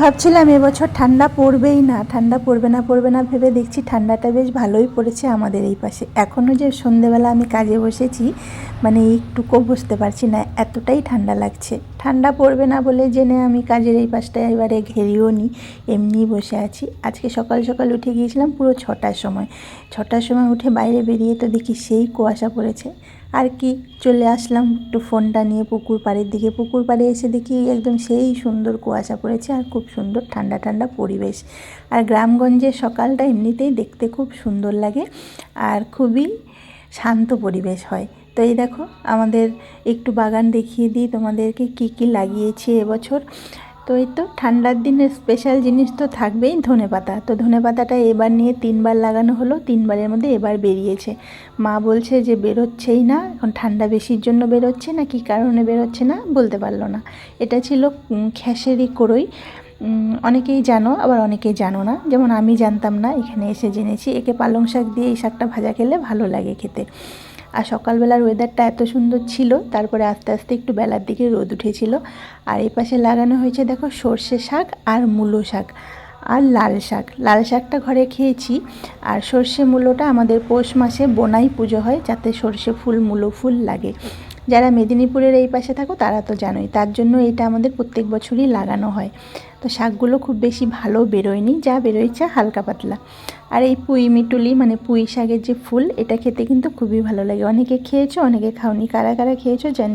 ভাবছিলাম এবছর ঠান্ডা পড়বেই না, ঠান্ডা পড়বে না পড়বে না, ভেবে দেখছি ঠান্ডাটা বেশ ভালোই পড়েছে আমাদের এই পাশে। এখনও যে সন্ধেবেলা আমি কাজে বসেছি মানে একটুকু বসতে পারছি না, এতটাই ঠান্ডা লাগছে। ঠান্ডা পড়বে না বলে জেনে আমি কাজের এই পাশটায় এবারে ঘেরিও নি, এমনি বসে আছি। আজকে সকাল সকাল উঠে গিয়েছিলাম পুরো ছটার সময়। ছটার সময় উঠে বাইরে বেরিয়ে তো দেখি সেই কুয়াশা পড়েছে। আর কি, চলে আসলাম একটু ফোনটা নিয়ে পুকুর পাড়ের দিকে। পুকুর পাড়ে এসে দেখি একদম সেই সুন্দর কুয়াশা পড়েছে আর খুব সুন্দর ঠান্ডা ঠান্ডা পরিবেশ। আর গ্রামগঞ্জের সকালটা এমনিতেই দেখতে খুব সুন্দর লাগে আর খুবই শান্ত পরিবেশ হয়। তো এই দেখো, আমাদের একটু বাগান দেখিয়ে দিই তোমাদেরকে কি কি লাগিয়েছি এবছর। তো এই তো ঠান্ডার দিনে স্পেশাল জিনিস তো থাকবেই ধনে পাতা। তো ধনে পাতাটা এবার নিয়ে তিনবার লাগানো হলো, তিনবারের মধ্যে এবার বেরিয়েছে। মা বলছে যে বেরোচ্ছেই না, এখন ঠান্ডা বেশির জন্য বেরোচ্ছে না, কি কারণে বেরোচ্ছে না বলতে পারল না। এটা ছিল খেসেরি করই। অনেকেই জানো, আবার অনেকেই জানো না। যেমন আমি জানতাম না, এখানে এসে জেনেছি, একে পালং শাক দিয়ে এই শাকটা ভাজা খেলে ভালো লাগে খেতে। আর সকালবেলার ওয়েদারটা এত সুন্দর ছিল, তারপরে আস্তে আস্তে একটু বেলার দিকে রোদ উঠেছিল। আর এই পাশে লাগানো হয়েছে দেখো সর্ষে শাক আর মূলো শাক আর লাল শাক। লাল শাকটা ঘরে খেয়েছি আর সর্ষে মূলোটা আমাদের পৌষ মাসে বোনাই পুজো হয়, যাতে সর্ষে ফুল, মূলো ফুল লাগে। যারা মেদিনীপুরের এই পাশে থাকো তারা তো জানোই, তার জন্য এটা আমাদের প্রত্যেক বছরই লাগানো হয়। তো শাকগুলো খুব বেশি ভালো বেরোয়নি, যা বেরোয়ছে হালকা পাতলা। আর এই পুঁই মিটুলি মানে পুঁই শাকের যে ফুল, এটা খেতে কিন্তু খুবই ভালো লাগে। অনেকে খেয়েছো, অনেকে খাওনি। কারা কারা খেয়েছো জানি